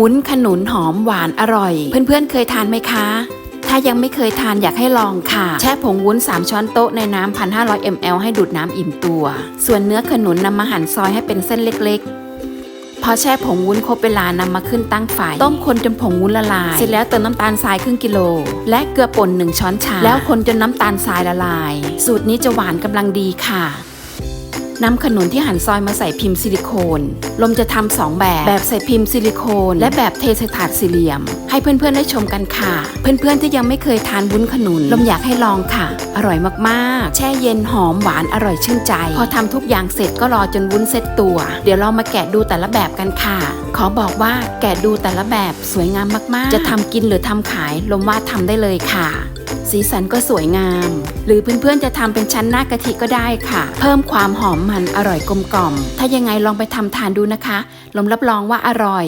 วุ้นขนุนหอมหวานอร่อย เพื่อนๆเคยทานไหมคะ ถ้ายังไม่เคยทานอยากให้ลองค่ะ แช่ผงวุ้น 3 ช้อนโต๊ะในน้ำ1,500 ml ให้ดูดน้ำอิ่มตัว ส่วนเนื้อขนุนนำมาหั่นซอยให้เป็นเส้นเล็กๆพอแช่ผงวุ้นครบเวลานำมาขึ้นตั้งไฟต้มคนจนผงวุ้นละลาย เสร็จแล้วเติมน้ำตาลทรายครึ่งกิโล และเกลือป่น1ช้อนชา แล้วคนจนน้ำตาลทรายละลาย สูตรนี้จะหวานกำลังดีค่ะ นำขนุนที่หั่นซอยมาใส่พิมพ์ซิลิโคน ลมจะทำสองแบบ แบบใส่พิมพ์ซิลิโคน และแบบเทใส่ถาดสี่เหลี่ยม ให้เพื่อนๆได้ชมกันค่ะ เพื่อนๆที่ยังไม่เคยทานวุ้นขนุน ลมอยากให้ลองค่ะ อร่อยมากๆ แช่เย็นหอมหวานอร่อยชื่นใจ พอทำทุกอย่างเสร็จก็รอจนวุ้นเซ็ตตัว เดี๋ยวเรามาแกะดูแต่ละแบบกันค่ะ ขอบอกว่าแกะดูแต่ละแบบสวยงามมากๆ จะทำกินหรือทำขาย ลมว่าทำได้เลยค่ะ สีสันก็สวยงาม หรือเพื่อนๆจะทำเป็นชั้นหน้ากะทิก็ได้ค่ะ เพิ่มความหอมมันอร่อยกลมกล่อม ถ้ายังไงลองไปทำทานดูนะคะลมรับรองว่าอร่อย